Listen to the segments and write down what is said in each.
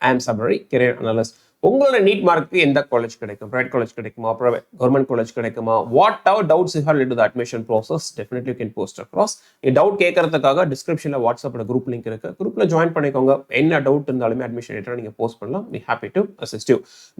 I am Sabari, career analyst உங்களோட NEET mark எந்த college கிடைக்கும்? ப்ரைவேட் காலேஜ் கிடைக்குமா? கவர்மெண்ட் காலேஜ் கிடைக்குமா? Whatever doubts you have to admission process definitely can post across நீ doubt கேட்கறதுக்காக டிஸ்கிரிப்ஷனில் வாட்ஸ்அப்பில் குரூப் லிங்க் இருக்கு. குரூப்பில் ஜாயின் பண்ணிக்கோங்க. என்ன டவுட் இருந்தாலுமே அட்மிஷன் லெட்டர் நீங்கள் போஸ்ட் பண்ணலாம். We happy to assist you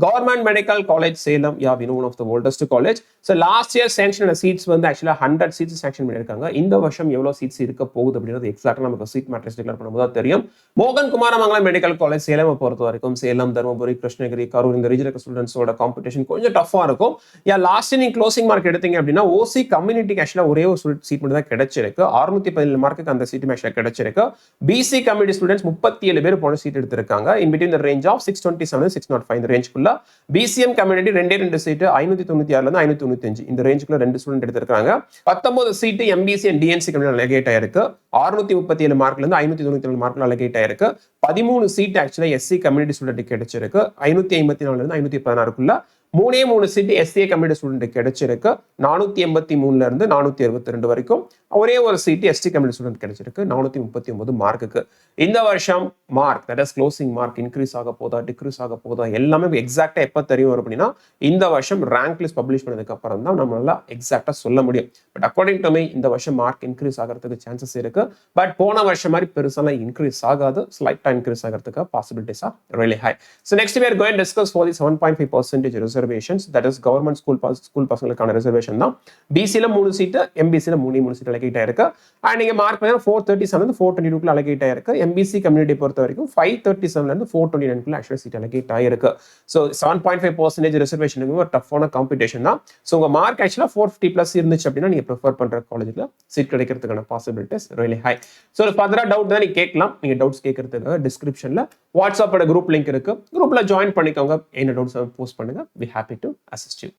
government medical college Salem. Yeah Vino one of the oldest college so last year sanction seats வந்து ஆக்சுவலாக ஹண்ட்ரட் சீட்ஸ் சேங்ஷன் பண்ணியிருக்காங்க. இந்த வருஷம் எவ்வளோ சீட்ஸ் இருக்க போகுது அப்படின்றது எக்ஸாக்டாக நமக்கு சீட் மேட்ரிக்ஸ் டிக்ளேர் பண்ணும்போது தான் தெரியும். மோகன் குமாரமங்கலம் மெடிக்கல் காலேஜ் சேலம் பொறுத்த வரைக்கும் சேலம் தருமபுரி கிருஷ்ணகிரி கரூர் இந்த ரீஜன் ஸ்டூடெண்ட்ஸோட காம்படிஷன் கொஞ்சம் டஃபாக இருக்கும். ஏன் லாஸ்ட் நீங்க க்ளோசிங் மார்க் எடுத்தீங்க அப்படின்னா ஓசி கம்யூனிட்டிக்கு ஆக்சுவலாக ஒரே ஒரு சீட் மட்டும் தான் கிடைச்சிருக்கு. அறுநூத்தி பதினேழு மார்க்குக்கு அந்த சீட் ஆக்சுவலாக கிடைச்சிருக்கு. பிசி கம்யூனிட்டி ஸ்டூடெண்ட்ஸ் முப்பத்தி ஏழு பேர் போன சீட் எடுத்திருக்காங்க. In between the range of six twenty seven six nought five இந்த ரேஞ்சுக்குள்ள பிசிஎம் கம்யூனிட்டி ரெண்டே ரெண்டு சீட்டு ஐநூத்தி தொண்ணூத்தி ஆறுல இருந்து ஐநூத்தி தொண்ணூத்தி அஞ்சு. இந்த ரேஞ்சுக்குள்ள ரெண்டு ஸ்டூடெண்ட் எடுத்திருக்காங்க. பத்தொன்பது seat MBC and DNC community allocate ஆயிருக்கு. அறுநூத்தி முப்பத்தி ஏழு மார்க்ல இருந்து ஐநூத்தி தொண்ணூத்தி ஏழு மார்க்ல அலகேட் ஆயிருக்கு. பதிமூணு சீட் ஆக்சுவலாக எஸ்சி கம்யூனிட்டி டிக்கெட் கிடைச்சிருக்கு. ஐநூத்தி ஐம்பத்தி நாலுலேருந்து இருந்து ஐநூத்தி பதினாறுக்குள்ள மூணே மூணு சீட் எஸ்ஏ கம்யூனிட்டி ஸ்டூடெண்ட் கிடைச்சிருக்கு. நானூத்தி எண்பத்தி மூணுல இருந்து நானூத்தி அறுபத்தி ரெண்டு வரைக்கும் ஒரே ஒரு சீட்டு எஸ்டி கம்யூனிட்டி ஸ்டூடெண்ட் கிடைச்சிருக்கு. நானூத்தி முப்பத்தி ஒன்பது மார்க்குக்கு. இந்த வருஷம் mark that is closing mark increase ஆக போதா டிக்ரீஸ் ஆக போதா எல்லாமே எக்ஸாக்டா எப்போ தெரியும் அப்படின்னா இந்த வருஷம் ரேங்க் லிஸ்ட் பப்ளிஷ் பண்ணதுக்கு அப்புறம் தான் நம்மளால எக்ஸாக்டா சொல்ல முடியும். பட் அக்கார்டிங் டு மீ இந்த வருஷம் மார்க் இன்க்ரீஸ் ஆகிறதுக்கு சான்சஸ் இருக்கு. பட் போன வருஷம் மாதிரி பெருசாலாம் இன்க்ரீஸ் ஆகாது. ஸ்லைட்டா இன்க்ரீஸ் ஆகிறதுக்கு possibilities are really high so next we're going discuss for the seven point five percentage reservations that is government school school பசங்களுக்கான reservation தான். பிசியில் மூணு சீட்டு எம்பிசியில் மூணு மூணு சீட் அலகேட் ஆயிருக்கு அண்ட் நீங்கள் மார்க் பண்ணி four thirty seven four twenty டூக்குள்ள allocate ஆயிருக்கு எம்பிசி கம்யூனிட்டி பொறுத்த வரைக்கும் ஃபைவ் தேர்ட்டி செவன்லேருந்து ஃபோர் டுவெண்ட்டி நைன்குள்ள ஆக்சுவல் சீட் அலகேட் ஆயிருக்கு so seven point five percentage ரிசர்வேஷனுக்கு ஒரு டஃப்பான காம்படிஷன் தான். ஸோ உங்கள் மார்க் ஆக்சுவலாக ஃபோர் ஃபிஃப்டி ப்ளஸ் இருந்துச்சு அப்படின்னா நீங்கள் ப்ரிஃபர் பண்ணுற காலேஜில் சீட் கிடைக்கிறதுக்கான பாசிபிலிட்டிஸ் ரியலி ஹை ஸோ ஃபர்தராக டவுட் தான் நீங்கள் கேட்கலாம். நீங்கள் டவுட்ஸ் கேட்கறதுக்காக டிஸ்கிரிப்ஷனில் வாட்ஸ்அப்போட குரூப் லிங்க் இருக்கு. குரூப்பில் ஜாயின் பண்ணிக்கோங்க. என்ன டவுட்ஸ் போஸ்ட் பண்ணுங்க. We happy to assist you